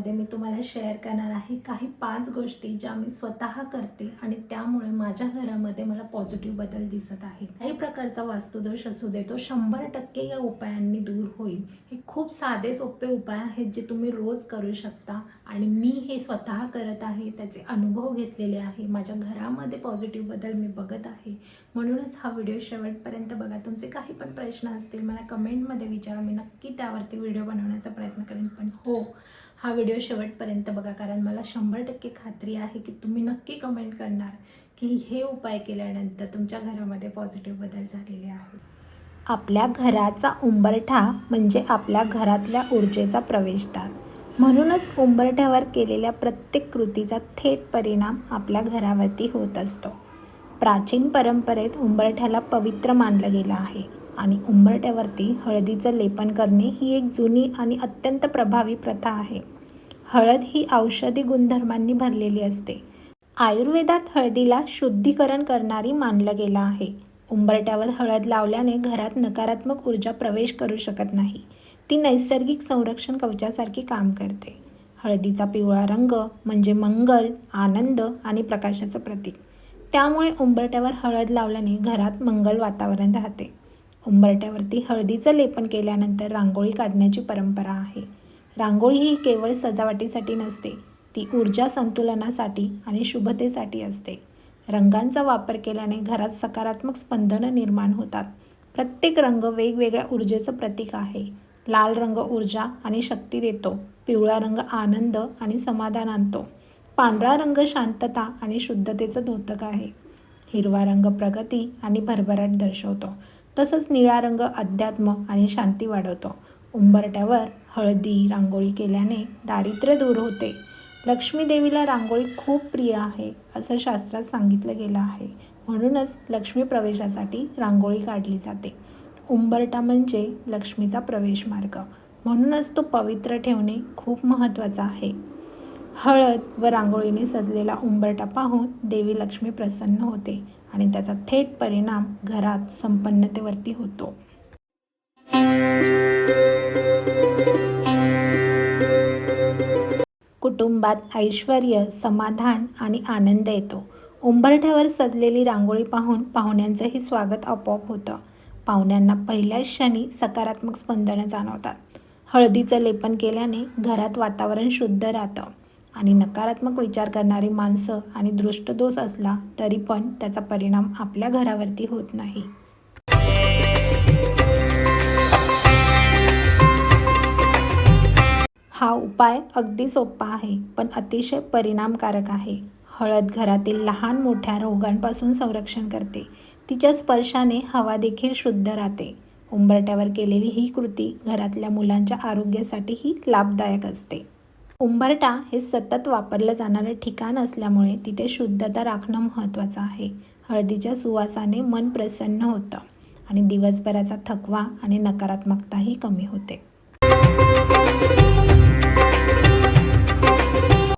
व्हिडिओमध्ये मी तुम्हाला शेअर करणार आहे काही पाच गोष्टी ज्या मी स्वतः करते आणि त्यामुळे माझ्या घरामध्ये मला पॉझिटिव्ह बदल दिसत आहेत. काही प्रकारचा वास्तुदोष असू दे तो शंभर टक्के या उपायांनी दूर होईल. हे खूप साधे सोपे उपाय आहेत जे तुम्ही रोज करू शकता आणि मी हे स्वतः करत आहे त्याचे अनुभव घेतलेले आहे. माझ्या घरामध्ये पॉझिटिव्ह बदल मी बघत आहे. म्हणूनच हा व्हिडिओ शेवटपर्यंत बघा. तुमचे काही पण प्रश्न असतील मला कमेंटमध्ये विचारा. मी नक्की त्यावरती व्हिडिओ बनवण्याचा प्रयत्न करेन. पण हो हा व्हिडिओ शेवटपर्यंत बघा कारण मला शंभर टक्के खात्री आहे की तुम्ही नक्की कमेंट करणार की हे उपाय केल्यानंतर तुमच्या घरामध्ये पॉझिटिव्ह बदल झालेले आहेत. आपल्या घराचा उंबरठा म्हणजे आपल्या घरातल्या ऊर्जेचा प्रवेशद्वार. म्हणूनच उंबरठ्यावर केलेल्या प्रत्येक कृतीचा थेट परिणाम आपल्या घरावरती होत असतो. प्राचीन परंपरेत उंबरठ्याला पवित्र मानलं गेलं आहे. आणि उंबरठ्यावरती हळदीचं लेपन करणे ही एक जुनी आणि अत्यंत प्रभावी प्रथा आहे. हळद ही औषधी गुणधर्मांनी भरलेली असते. आयुर्वेदात हळदीला शुद्धीकरण करणारी मानलं गेलं आहे. उंबरट्यावर हळद लावल्याने घरात नकारात्मक ऊर्जा प्रवेश करू शकत नाही. ती नैसर्गिक संरक्षण कवचासारखी काम करते. हळदीचा पिवळा रंग म्हणजे मंगल आनंद आणि प्रकाशाचं प्रतीक. त्यामुळे उंबरट्यावर हळद लावल्याने घरात मंगल वातावरण राहते. उंबरट्यावरती हळदीचं लेपन केल्यानंतर रांगोळी काढण्याची परंपरा आहे. रांगोळी ही केवळ सजावटीसाठी नसते ती ऊर्जा संतुलनासाठी आणि शुभतेसाठी असते. रंगांचा वापर केल्याने घरात सकारात्मक स्पंदनं निर्माण होतात. प्रत्येक रंग वेगवेगळ्या ऊर्जेचं प्रतीक आहे. लाल रंग ऊर्जा आणि शक्ती देतो पिवळा रंग आनंद आणि समाधान आणतो. पांढरा रंग शांतता आणि शुद्धतेचं द्योतक आहे. हिरवा रंग प्रगती आणि भरभराट दर्शवतो. तसंच निळा रंग अध्यात्म आणि शांती वाढवतो. उंबरट्यावर हळदी रांगोळी केल्याने दारिद्र्य दूर होते. लक्ष्मी देवीला रांगोळी खूप प्रिय आहे असं शास्त्रात सांगितलं गेलं आहे. म्हणूनच लक्ष्मी प्रवेशासाठी रांगोळी काढली जाते. उंबरटा म्हणजे लक्ष्मीचा प्रवेश मार्ग. म्हणूनच तो पवित्र ठेवणे खूप महत्त्वाचा आहे. हळद व रांगोळीने सजलेला उंबरटा पाहून देवी लक्ष्मी प्रसन्न होते आणि त्याचा थेट परिणाम घरात संपन्नतेवरती होतो. कुटुंबात ऐश्वर समाधान आणि आनंद येतो. उंबरठ्यावर सजलेली रांगोळी पाहून पाहुण्यांचंही स्वागत आपोआप होतं. पाहुण्यांना पहिल्याच क्षणी सकारात्मक स्पंदनं जाणवतात. हळदीचं लेपन केल्याने घरात वातावरण शुद्ध राहतं. आणि नकारात्मक विचार करणारी माणसं आणि दृष्टदोष असला तरी पण त्याचा परिणाम आपल्या घरावरती होत नाही. हा उपाय अगदी सोपा आहे पण अतिशय परिणामकारक आहे. हळद घरातील लहान मोठ्या रोगांपासून संरक्षण करते. तिच्या स्पर्शाने हवा देखील शुद्ध राहते. उंबरट्यावर केलेली ही कृती घरातल्या मुलांच्या आरोग्यासाठीही लाभदायक असते. उंबरटा हे सतत वापरलं जाणारं ठिकाण असल्यामुळे तिथे शुद्धता राखणं महत्त्वाचं आहे. हळदीच्या सुवासाने मन प्रसन्न होतं आणि दिवसभराचा थकवा आणि नकारात्मकताही कमी होते.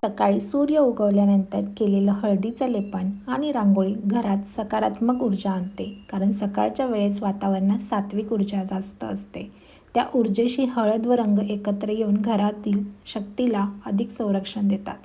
सकाळी सूर्य उगवल्यानंतर केलेलं हळदीचं लेपन आणि रांगोळी घरात सकारात्मक ऊर्जा आणते कारण सकाळच्या वेळेस वातावरणात सात्विक ऊर्जा जास्त असते. त्या ऊर्जेशी हळद व रंग एकत्र येऊन घरातील शक्तीला अधिक संरक्षण देतात.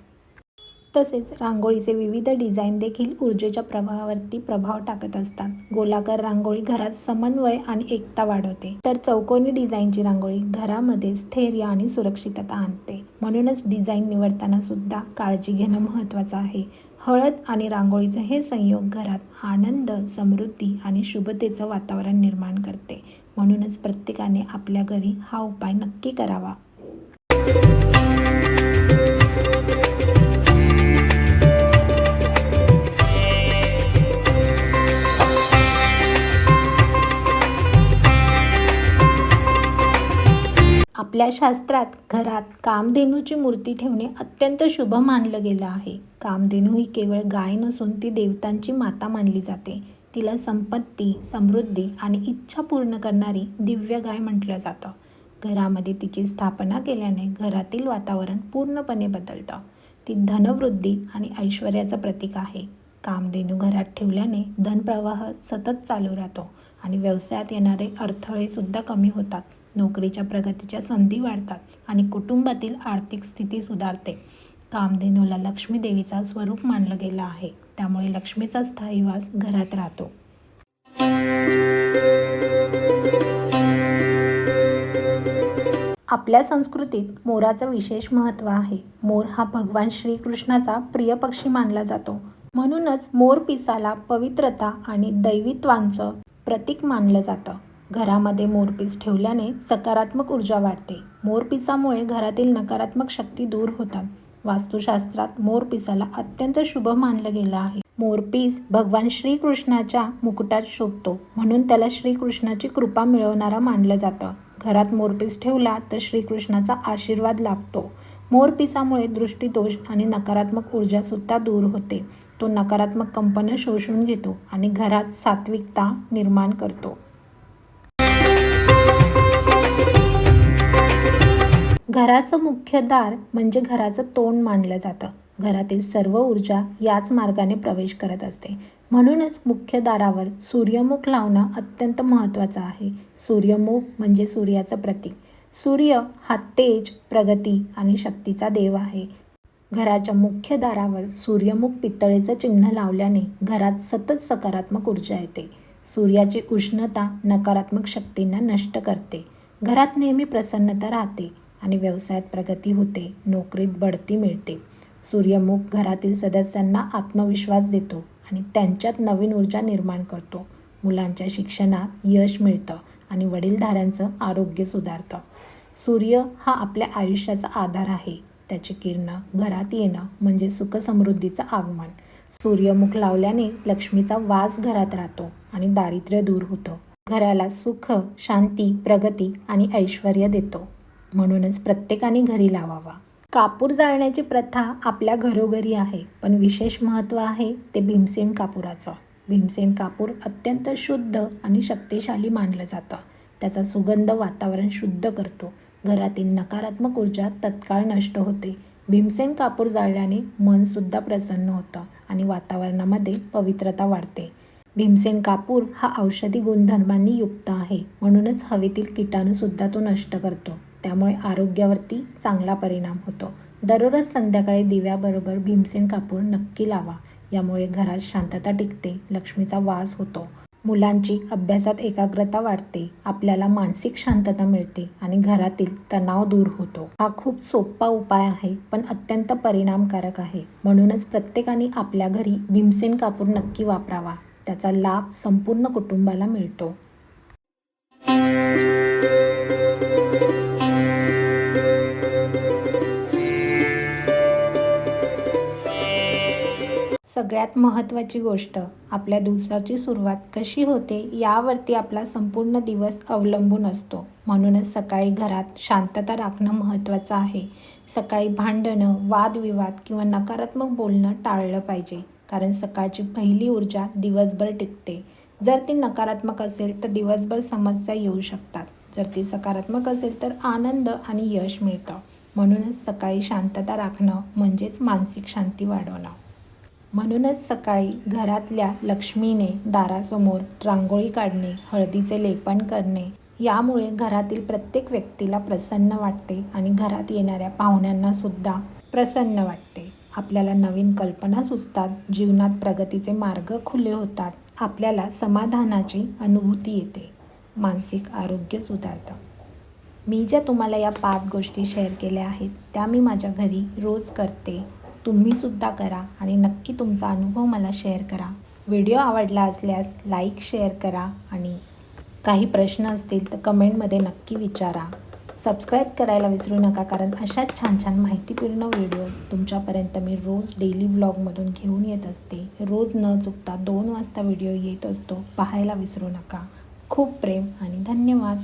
तसेच रांगोळीचे विविध डिझाईन देखील ऊर्जेच्या प्रभावावरती प्रभाव टाकत असतात. गोलाकार रांगोळी घरात समन्वय आणि एकता वाढवते. तर चौकोनी डिझाईनची रांगोळी घरामध्ये स्थैर्य आणि सुरक्षितता आणते. म्हणूनच डिझाईन निवडताना सुद्धा काळजी घेणं महत्त्वाचं आहे. हळद आणि रांगोळीचं हे संयोग घरात आनंद समृद्धी आणि शुभतेचं वातावरण निर्माण करते. म्हणूनच प्रत्येकाने आपल्या घरी हा उपाय नक्की करावा. आपल्या शास्त्रात घरात कामधेनूची मूर्ती ठेवणे अत्यंत शुभ मानलं गेलं आहे. कामधेनू ही केवळ गाय नसून ती देवतांची माता मानली जाते. तिला संपत्ती समृद्धी आणि इच्छा पूर्ण करणारी दिव्य गाय म्हटलं जातं. घरामध्ये तिची स्थापना केल्याने घरातील वातावरण पूर्णपणे बदलतं. ती धनवृद्धी आणि ऐश्वर्याचं प्रतीक आहे. कामधेनू घरात ठेवल्याने धनप्रवाह सतत चालू राहतो आणि व्यवसायात येणारे अडथळेसुद्धा कमी होतात. नोकरीच्या प्रगतीच्या संधी वाढतात आणि कुटुंबातील आर्थिक स्थिती सुधारते. कामधेनूला लक्ष्मी देवीचा स्वरूप मानलं गेलं आहे. त्यामुळे लक्ष्मीचा स्थायीवास घरात राहतो. आपल्या संस्कृतीत मोराचं विशेष महत्त्व आहे. मोर हा भगवान श्रीकृष्णाचा प्रिय पक्षी मानला जातो. म्हणूनच मोर पिसाला पवित्रता आणि दैवित्वांचं प्रतीक मानलं जातं. घरामध्ये मोरपीस ठेवल्याने सकारात्मक ऊर्जा वाढते. मोरपिसामुळे घरातील नकारात्मक शक्ती दूर होतात. वास्तुशास्त्रात मोरपिसाला अत्यंत शुभ मानलं गेलं आहे. मोरपीस भगवान श्रीकृष्णाच्या मुकुटात शोभतो म्हणून त्याला श्रीकृष्णाची कृपा मिळवणारा मानलं जातं. घरात मोरपीस ठेवला तर श्रीकृष्णाचा आशीर्वाद लाभतो. मोरपिसामुळे दृष्टीदोष आणि नकारात्मक ऊर्जासुद्धा दूर होते. तो नकारात्मक कंपन्या शोषून घेतो आणि घरात सात्विकता निर्माण करतो. घराचं मुख्य दार म्हणजे घराचं तोंड मानलं जातं. घरातील सर्व ऊर्जा याच मार्गाने प्रवेश करत असते. म्हणूनच मुख्य दारावर सूर्यमुख लावणं अत्यंत महत्त्वाचं आहे. सूर्यमुख म्हणजे सूर्याचं प्रतीक. सूर्य हा तेज प्रगती आणि शक्तीचा देव आहे. घराच्या मुख्य दारावर सूर्यमुख पितळेचं चिन्ह लावल्याने घरात सतत सकारात्मक ऊर्जा येते. सूर्याची उष्णता नकारात्मक शक्तींना नष्ट करते. घरात नेहमी प्रसन्नता राहते. आणि व्यवसायात प्रगती होते नोकरीत बढती मिळते. सूर्यमुख घरातील सदस्यांना आत्मविश्वास देतो आणि त्यांच्यात नवीन ऊर्जा निर्माण करतो. मुलांच्या शिक्षणात यश मिळतं आणि वडीलधाऱ्यांचं आरोग्य सुधारतं. सूर्य हा आपल्या आयुष्याचा आधार आहे. त्याची किरणं घरात येणं म्हणजे सुखसमृद्धीचं आगमन. सूर्यमुख लावल्याने लक्ष्मीचा वास घरात राहतो आणि दारिद्र्य दूर होतं. घराला सुख शांती प्रगती आणि ऐश्वर देतो. म्हणूनच प्रत्येकाने घरी लावावा. कापूर जाळण्याची प्रथा आपल्या घरोघरी आहे पण विशेष महत्त्व आहे ते भीमसेन कापुराचं. भीमसेन कापूर अत्यंत शुद्ध आणि शक्तिशाली मानलं जातं. त्याचा सुगंध वातावरण शुद्ध करतो. घरातील नकारात्मक ऊर्जा तत्काळ नष्ट होते. भीमसेन कापूर जाळल्याने मनसुद्धा प्रसन्न होतं आणि वातावरणामध्ये पवित्रता वाढते. भीमसेन कापूर हा औषधी गुणधर्मांनी युक्त आहे. म्हणूनच हवेतील किटाणूसुद्धा तो नष्ट करतो. त्यामुळे आरोग्यावरती चांगला परिणाम होतो. दररोज संध्याकाळी दिव्याबरोबर भीमसेन कापूर नक्की लावा. यामुळे घरात शांतता टिकते लक्ष्मीचा वास होतो. मुलांची अभ्यासात एकाग्रता वाढते आपल्याला मानसिक शांतता मिळते आणि घरातील तणाव दूर होतो. हा खूप सोपा उपाय आहे पण अत्यंत परिणामकारक आहे. म्हणूनच प्रत्येकाने आपल्या घरी भीमसेन कापूर नक्की वापरावा. त्याचा लाभ संपूर्ण कुटुंबाला मिळतो. सगळ्यात महत्त्वाची गोष्ट. आपल्या दिवसाची सुरुवात कशी होते यावरती आपला संपूर्ण दिवस अवलंबून असतो. म्हणूनच सकाळी घरात शांतता राखणं महत्त्वाचं आहे. सकाळी भांडणं वादविवाद किंवा नकारात्मक बोलणं टाळलं पाहिजे. कारण सकाळची पहिली ऊर्जा दिवसभर टिकते. जर ती नकारात्मक असेल तर दिवसभर समस्या येऊ शकतात. जर ती सकारात्मक असेल तर आनंद आणि यश मिळतं. म्हणूनच सकाळी शांतता राखणं म्हणजेच मानसिक शांती वाढवणं. म्हणूनच सकाळी घरातल्या लक्ष्मीने दारासमोर रांगोळी काढणे हळदीचे लेपन करणे यामुळे घरातील प्रत्येक व्यक्तीला प्रसन्न वाटते आणि घरात येणाऱ्या पाहुण्यांना सुद्धा प्रसन्न वाटते. आपल्याला नवीन कल्पना सुचतात जीवनात प्रगतीचे मार्ग खुले होतात आपल्याला समाधानाची अनुभूती येते. मानसिक आरोग्य सुधारतं. मी ज्या तुम्हाला या पाच गोष्टी शेअर केल्या आहेत त्या मी माझ्या घरी रोज करते. तुम्हीसुद्धा करा आणि नक्की तुमचा अनुभव मला शेअर करा. व्हिडिओ आवडला असल्यास लाईक शेअर करा आणि काही प्रश्न असतील तर कमेंटमध्ये नक्की विचारा. सबस्क्राईब करायला विसरू नका कारण अशाच छान छान माहितीपूर्ण व्हिडिओज तुमच्यापर्यंत मी रोज डेली ब्लॉगमधून घेऊन येत असते. रोज न चुकता दोन वाजता व्हिडिओ येत असतो. पाहायला विसरू नका. खूप प्रेम आणि धन्यवाद.